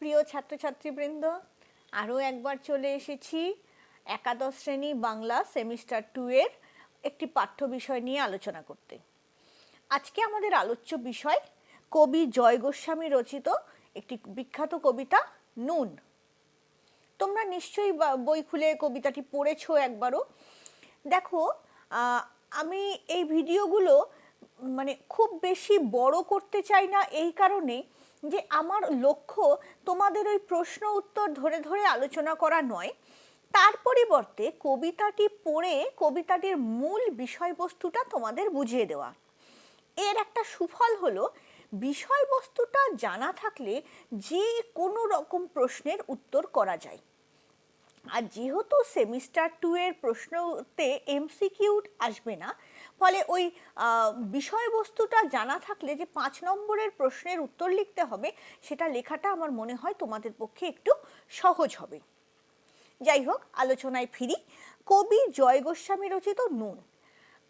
প্রিয় ছাত্রছাত্রীবৃন্দ, আরও একবার চলে এসেছি একাদশ শ্রেণি বাংলা সেমিস্টার টু এর একটি পাঠ্য বিষয় নিয়ে আলোচনা করতে। আজকে আমাদের আলোচ্য বিষয় কবি জয় গোস্বামী রচিত একটি বিখ্যাত কবিতা, নুন। তোমরা নিশ্চয়ই বই খুলে কবিতাটি পড়েছ একবারও। দেখো আমি এই ভিডিওগুলো মানে খুব বেশি বড় করতে চাই না এই কারণে যে আমার লক্ষ্য তোমাদের ওই প্রশ্ন উত্তর ধরে ধরে আলোচনা করা নয়। তার পরিবর্তে কবিতাটি পড়ে কবিতাটির মূল বিষয়বস্তুটা তোমাদের বুঝিয়ে দেওয়া। এর একটা সুফল হলো, বিষয়বস্তুটা জানা থাকলে যে কোনো রকম প্রশ্নের উত্তর করা যায়। আর যেহেতু সেমিস্টার টু এর প্রশ্নতে এমসিকিউ আসবে না ফলে ওই বিষয়বস্তুটা জানা থাকলে যে পাঁচ নম্বরের প্রশ্নের উত্তর লিখতে হবে, সেটা লেখাটা আমার মনে হয় তোমাদের পক্ষে একটু সহজ হবে। যাই হোক, আলোচনায় ফিরি। কবি জয় গোস্বামী রচিত নুন।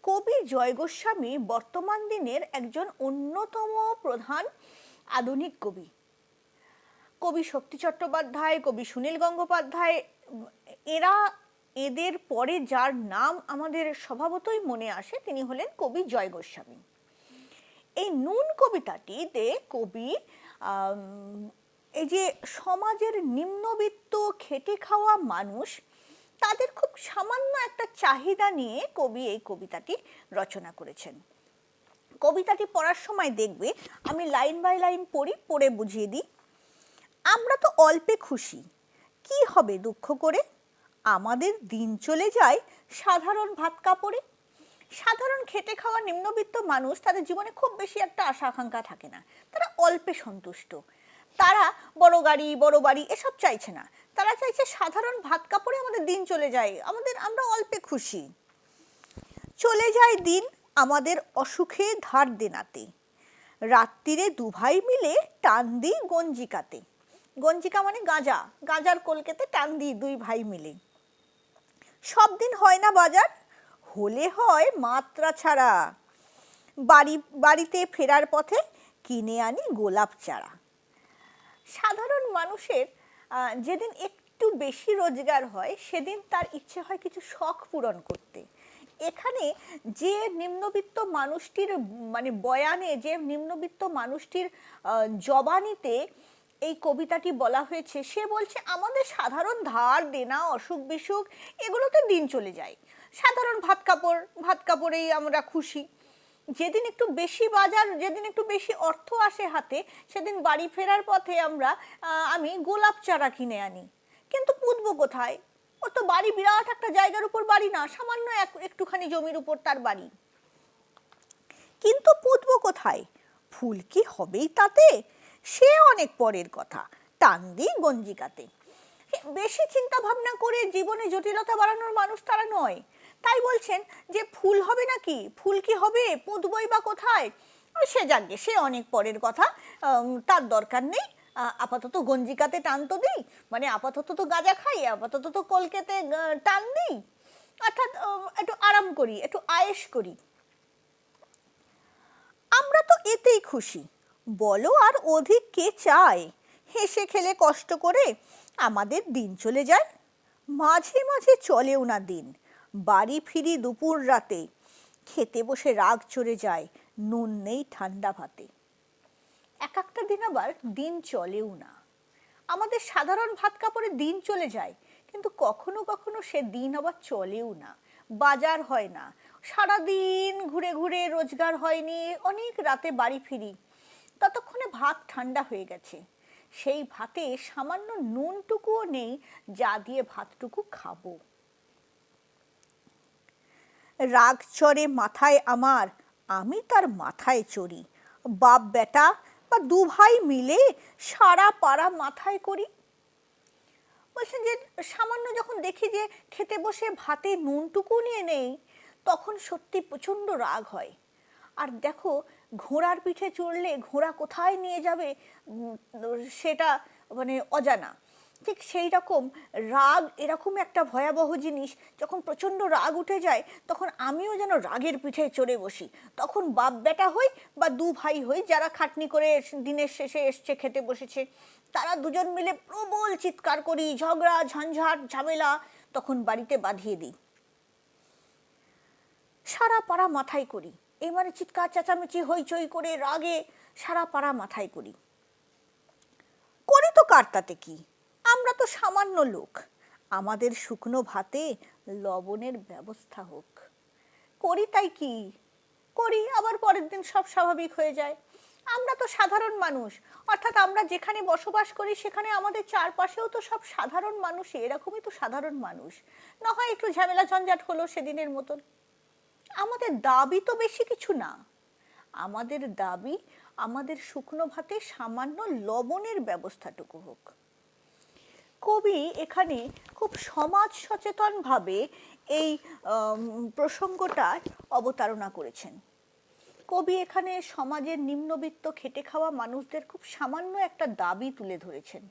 কবি জয় গোস্বামী বর্তমান দিনের একজন অন্যতম প্রধান আধুনিক কবি। কবি শক্তি চট্টোপাধ্যায়, কবি সুনীল গঙ্গোপাধ্যায়, এরা এদের পরে যার নাম আমাদের স্বভাবতই মনে আসে, তিনি হলেন কবি জয় গোস্বামী। এই নুন কবিতাটিতে কবি এই যে সমাজের নিম্নবিত্ত, খেটে খাওয়া মানুষ, তাদের খুব সামান্য একটা চাহিদা নিয়ে কবি এই কবিতাটি রচনা করেছেন। কবিতাটি পড়ার সময় দেখবে, আমি লাইন বাই লাইন পড়ি, পড়ে বুঝিয়ে দিই, আমরা তো অল্পে খুশি, কি হবে দুঃখ করে? আমাদের দিন চলে যায় সাধারণ ভাত কাপড়ে। সাধারণ খেটে খাওয়া নিম্নবিত্ত মানুষ তাদের জীবনে খুব বেশি একটা আশা আকাঙ্ক্ষা থাকে না। তারা অল্পে সন্তুষ্ট। তারা বড় গাড়ি, বড় বাড়ি এসব চাইছে না। তারা চাইছে সাধারণ ভাত কাপড়ে আমাদের দিন চলে যায়, আমাদের আমরা অল্পে খুশি। চলে যায় দিন আমাদের অসুখে ধার দেনাতে। রাত্রিরে দুভাই মিলে টান দিই গঞ্জিকাতে। গঞ্জিকা মানে গাঁজা। গাঁজার কলকেতে টান দিই দুই ভাই মিলে। সব দিন হয় না বাজার, হলে হয় মাত্রা ছাড়া। বাড়ি, বাড়িতে ফেরার পথে কিনে আনি গোলাপ চারা। সাধারণ মানুষের যেদিন একটু বেশি রোজগার হয়, সেদিন তার ইচ্ছে হয় কিছু শখ পূরণ করতে। এখানে যে নিম্নবিত্ত মানুষটির মানে বয়ানে যে নিম্নবিত্ত মানুষটির জবানিতে এই কবিতাটি বলা হয়েছে, সে বলছে, আমাদের সাধারণ ধার, দেনা, অসুখ বিসুখ, এগুলোতে দিন চলে যায়। সাধারণ ভাত কাপড়, ভাত কাপড়েই আমরা খুশি। যেদিন একটু বেশি বাজার, যেদিন একটু বেশি অর্থ আসে হাতে, সেদিন বাড়ি ফেরার পথে আমরা আমি গোলাপ চারা কিনে আনি। কিন্তু পুঁতবো কোথায়? ও তো বাড়ি বিরাট একটা জায়গার উপর বাড়ি না, সামান্য এক, একটুখানি জমির উপর তার বাড়ি। কিন্তু পুঁতবো কোথায়? ফুল কি হবেই তাতে? সে অনেক পরের কথা। টান দিই গঞ্জিকাতে বেশি চিন্তা ভাবনা করে জীবনে জটিলতা বাড়ানোর মানুষ তারা নয়। তাই বলছেন যে, ফুল হবে নাকি? ফুল কি হবে? পুঁতবই বা কোথায়? সে যাকে সে অনেক পরের কথা। তার দরকার নেই। আপাতত গঞ্জিকাতে টান তো দিই। মানে আপাতত তো গাঁজা খাই, আপাতত তো কলকেতে টান দিই। অর্থাৎ একটু আরাম করি, একটু আয়েশ করি। আমরা তো এতেই খুশি। বলো আর অধিক কে চায়? হেসে খেলে কষ্ট করে আমাদের দিন চলে যায়। মাঝে মাঝে চলেও না দিন। বাড়ি ফিরি দুপুর রাতে। খেতে বসে রাগ চড়ে যায়। নুন নেই ঠান্ডা ভাতে। এক একটা দিন আবার দিন চলেও না। আমাদের সাধারণ ভাত কাপড়ে দিন চলে যায়, কিন্তু কখনো কখনো সে দিন আবার চলেও না। বাজার হয় না। সারাদিন ঘুরে ঘুরে রোজগার হয়নি। অনেক রাতে বাড়ি ফিরি। ততক্ষণে ভাত ঠান্ডা হয়ে গেছে। সেই ভাতে সামান্য নুনটুকুও নেই, যা দিয়ে ভাতটুকু খাব। রাগ চড়ে মাথায় আমার, আমি তার মাথায় চড়ি। বাপ বেটা বা দু ভাই মিলে সারা পাড়া মাথায় করি। বলছেন যে, সামান্য যখন দেখি যে খেতে বসে ভাতে নুনটুকু নিয়ে নেই, তখন সত্যি প্রচণ্ড রাগ হয়। আর দেখো ঘোড়ার পিঠে চড়লে ঘোড়া কোথায় নিয়ে যাবে সেটা মানে অজানা। ঠিক সেই রকম রাগ এরকম একটা ভয়াবহ জিনিস, যখন প্রচণ্ড রাগ উঠে যায়, তখন আমিও যেন রাগের পিঠে চড়ে বসি। তখন বাপ বেটা হই বা দু ভাই হই যারা খাটনি করে দিনের শেষে এসছে, খেতে বসেছে, তারা দুজন মিলে প্রবল চিৎকার করি, ঝগড়া, ঝঞ্ঝাট, ঝামেলা তখন বাড়িতে বাঁধিয়ে দিই। সারা পাড়া মাথায় করি। মানে চিৎকার, চেঁচামেচি, হইচই করে, রাগে সারা পাড়া মাথায় করি। করি তো কার তাতে কি? আমরা তো সামান্য লোক। আমাদের শুকনো ভাতে লবণের ব্যবস্থা হোক। করি তাই কি? করি, আবার পরের দিন সব স্বাভাবিক হয়ে যায়। আমরা তো সাধারণ মানুষ। অর্থাৎ আমরা যেখানে বসবাস করি, সেখানে আমাদের চারপাশেও তো সব সাধারণ মানুষ এরকমই তো সাধারণ মানুষ। না হয় একটু ঝামেলা ঝঞ্ঝাট হলো সেদিনের মতন। আমাদের দাবি তো বেশি কিছু না। আমাদের দাবি আমাদের শুকনো ভাতে সামান্য লবণের ব্যবস্থাটুকু হোক। কবি এখানে খুব সমাজ সচেতনভাবে এই প্রসঙ্গটার অবতারণা করেছেন। কবি এখানে সমাজের নিম্নবিত্ত খেটে খাওয়া মানুষদের খুব সামান্য একটা দাবি তুলে ধরেছেন।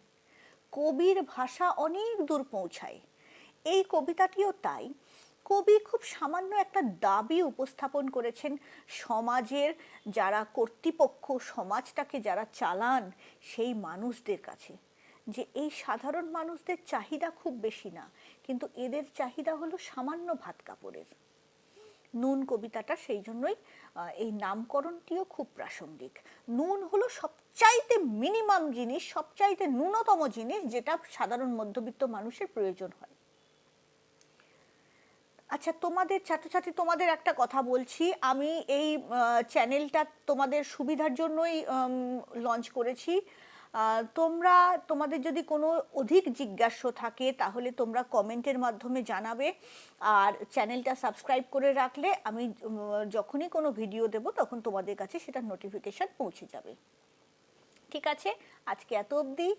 কবির ভাষা অনেক দূর পৌঁছায়। এই কবিতাটিও তাই। কবি খুব সামান্য একটা দাবি উপস্থাপন করেছেন, সমাজের যারা কর্তৃপক্ষ, সমাজটাকে যারা চালান সেই মানুষদের কাছে। যে এই সাধারণ মানুষদের চাহিদা খুব বেশি না, কিন্তু এদের চাহিদা হলো সামান্য ভাত কাপড়ের। নুন কবিতাটা সেই জন্যই এই নামকরণটিও খুব প্রাসঙ্গিক। নুন হলো সবচাইতে মিনিমাম জিনিস, সবচাইতে ন্যূনতম জিনিস যেটা সাধারণ মধ্যবিত্ত মানুষের প্রয়োজন হয়। আচ্ছা তোমাদের ছাত্রছাত্রী, তোমাদের একটা কথা বলছি। আমি এই চ্যানেলটা তোমাদের সুবিধার জন্যই লঞ্চ করেছি। তোমরা, তোমাদের যদি কোনো অধিক জিজ্ঞাস্য থাকে, তাহলে তোমরা কমেন্টের মাধ্যমে জানাবে। আর চ্যানেলটা সাবস্ক্রাইব করে রাখলে আমি যখনই কোনো ভিডিও দেব, তখন তোমাদের কাছে সেটা নোটিফিকেশন পৌঁছে যাবে। ঠিক আছে? আজকে এত অবধি।